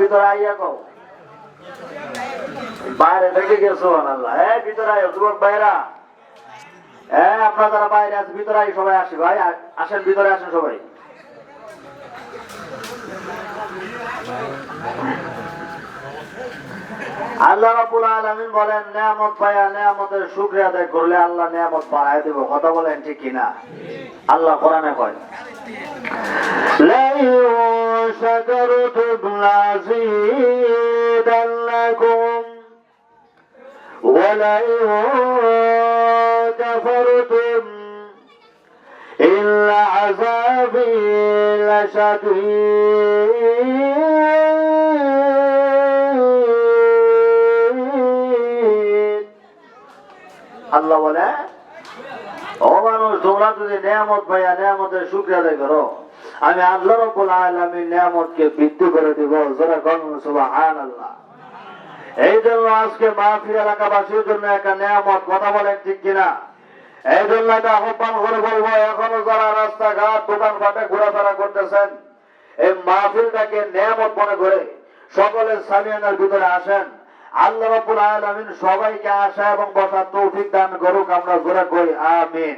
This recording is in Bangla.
ভিতরে আইয়া কও বাইরে থেকে গিয়ে সুবহান আল্লাহ ভিতরে আইয়া যুবক ভাইরা হ্যাঁ আপনারা যারা বাইরে আছে ভিতরে আই সবাই আসি ভাই আসেন ভিতরে আসেন সবাই আল্লাহ রাব্বুল আলামিন বলেন নিয়ামত পায়া নিয়ামতের শুকরিয়া আদায় করলে আল্লাহ নিয়ামত বাড়ায় দেব কথা বলেন ঠিক কিনা আল্লাহ কোরআনে কয় لئن شكرتم لأزيدنكم ولئن كفرتم إن عذابي لشديد আল্লাহ বলে, ও মানুষ, তোমরা যদি নিয়ামত পাইয়া নিয়ামতের শুক্রিয়া আদায় করো, আমি আল্লাহ রব্বুল আলামিন নিয়ামতকে বৃদ্ধি করে দিব। জোরে কোন, সুবহানাল্লাহ। এই জন্য আজকে মাহফিল এলাকাবাসীর জন্য একটা নিয়ামত, কথা বলেন ঠিক কিনা? এই জন্য এটা আহ্বান করে বলব, এখনও যারা রাস্তাঘাট দোকান ফাটে ঘোরাফেরা করতেছেন, এই মাহফিলটাকে নিয়ামত মনে করে সকলে সামিয়ানার ভিতরে আসেন। আল্লাহ রাব্বুল আলামিন সবাইকে আসা এবং বসার তৌফিক দান করুক আমরা জোরে করি আমিন।